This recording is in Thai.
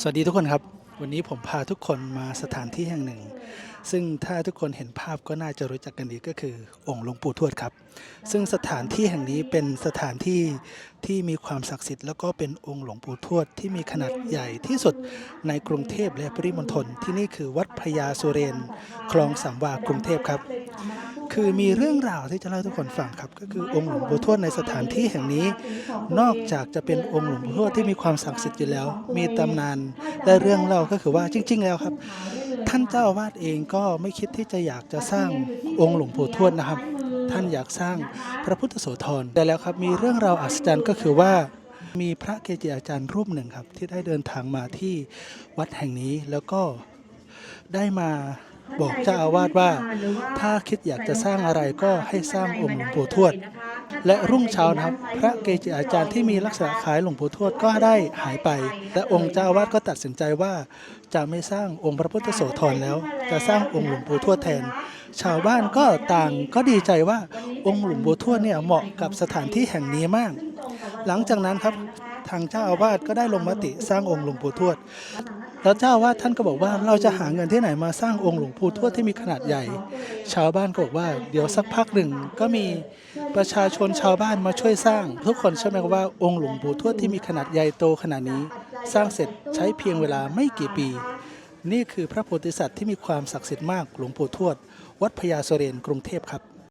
สวัสดีทุกคนครับ วันนี้ผมพาทุกคนมาสถานที่แห่งหนึ่ง ซึ่งถ้าทุกคนเห็นภาพก็น่าจะรู้จักกันดีก็คือองค์หลวงปู่ทวดครับ ซึ่งสถานที่แห่งนี้เป็นสถานที่ที่มีความศักดิ์สิทธิ์แล้วก็เป็นองค์หลวงปู่ทวดที่มีขนาดใหญ่ที่สุดในกรุงเทพและปริมณฑลที่นี่คือวัดพญาสุเรนคลองสามวากรุงเทพครับ คือมีเรื่องราวที่จะเล่าทุกคนฟังครับ ก็คือองค์หลวงปู่ทวดในสถานที่แห่งนี้ นอกจากจะเป็นองค์หลวงปู่ทวดที่มีความศักดิ์สิทธิ์อยู่แล้ว มีตำนานและเรื่องเล่าก็คือว่าจริง ๆ แล้วครับ ท่านเจ้าอาวาสเองก็ไม่คิดที่จะอยากจะสร้างองค์หลวงปู่ทวดนะครับ ท่านอยากสร้างพระพุทธโสธรแต่แล้วครับมีเรื่องราวอัศจรรย์ก็คือว่ามีพระเกจิอาจารย์รูปหนึ่งครับ ที่ได้เดินทางมาที่วัดแห่งนี้แล้วก็ได้มา บอกเจ้าอาวาสว่า ถ้าคิดอยากจะสร้างอะไรก็ให้สร้างองค์หลวงปู่ทวด และรุ่งเช้านะครับ พระเกจิอาจารย์ที่มีลักษณะคล้ายหลวงปู่ทวดก็ได้หายไป และองค์เจ้าอาวาสก็ตัดสินใจว่า จะไม่สร้างองค์พระพุทธโสธรแล้ว จะสร้างองค์หลวงปู่ทวดแทน ชาวบ้านก็ต่างก็ดีใจว่าองค์หลวงปู่ทวดเนี่ยเหมาะกับสถานที่แห่งนี้มาก หลังจากนั้นครับ ทางเจ้าอาวาสก็ได้ลงมติสร้างองค์หลวงปู่ทวด แล้วเจ้าอาวาสท่านก็บอกว่าเราจะหาเงินที่ไหนมาสร้างองค์หลวงปู่ทวดที่มีขนาดใหญ่ ชาวบ้านก็บอกว่า เดี๋ยวสักพักหนึ่งก็มีประชาชนชาวบ้านมาช่วยสร้าง ทุกคนเชื่อไหมว่าองค์หลวงปู่ทวดที่มีขนาดใหญ่โตขนาดนี้ สร้างเสร็จใช้เพียงเวลาไม่กี่ปี นี่คือพระโพธิสัตว์ที่มีความศักดิ์สิทธิ์มากหลวงปู่ทวด วัดพญาสุเรนกรุงเทพครับ